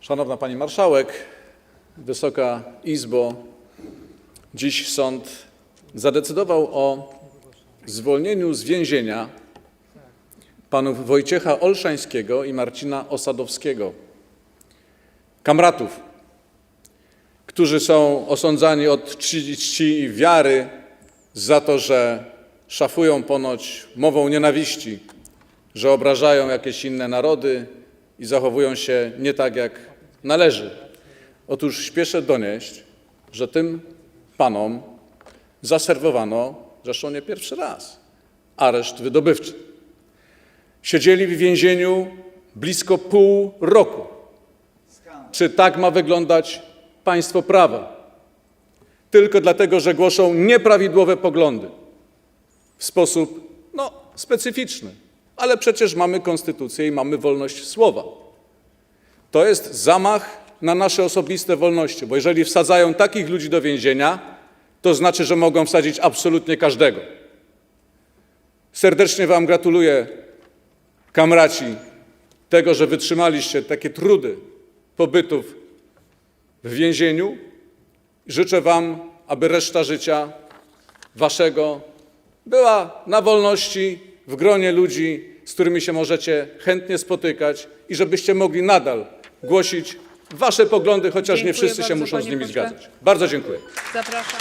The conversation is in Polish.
Szanowna Pani Marszałek, Wysoka Izbo, dziś sąd zadecydował o zwolnieniu z więzienia panów Wojciecha Olszańskiego i Marcina Osadowskiego, kamratów, którzy są osądzani od czci i wiary za to, że szafują ponoć mową nienawiści, że obrażają jakieś inne narody i zachowują się nie tak, jak należy. Otóż śpieszę donieść, że tym panom zaserwowano, zresztą nie pierwszy raz, areszt wydobywczy. Siedzieli w więzieniu blisko pół roku. Czy tak ma wyglądać państwo prawa? Tylko dlatego, że głoszą nieprawidłowe poglądy w sposób no, specyficzny. Ale przecież mamy konstytucję i mamy wolność słowa. To jest zamach na nasze osobiste wolności, bo jeżeli wsadzają takich ludzi do więzienia, to znaczy, że mogą wsadzić absolutnie każdego. Serdecznie Wam gratuluję, kamraci, tego, że wytrzymaliście takie trudy pobytów w więzieniu. Życzę Wam, aby reszta życia Waszego była na wolności, w gronie ludzi, z którymi się możecie chętnie spotykać i żebyście mogli nadal głosić Wasze poglądy, chociaż nie wszyscy się muszą z nimi zgadzać. Bardzo dziękuję. Zapraszam.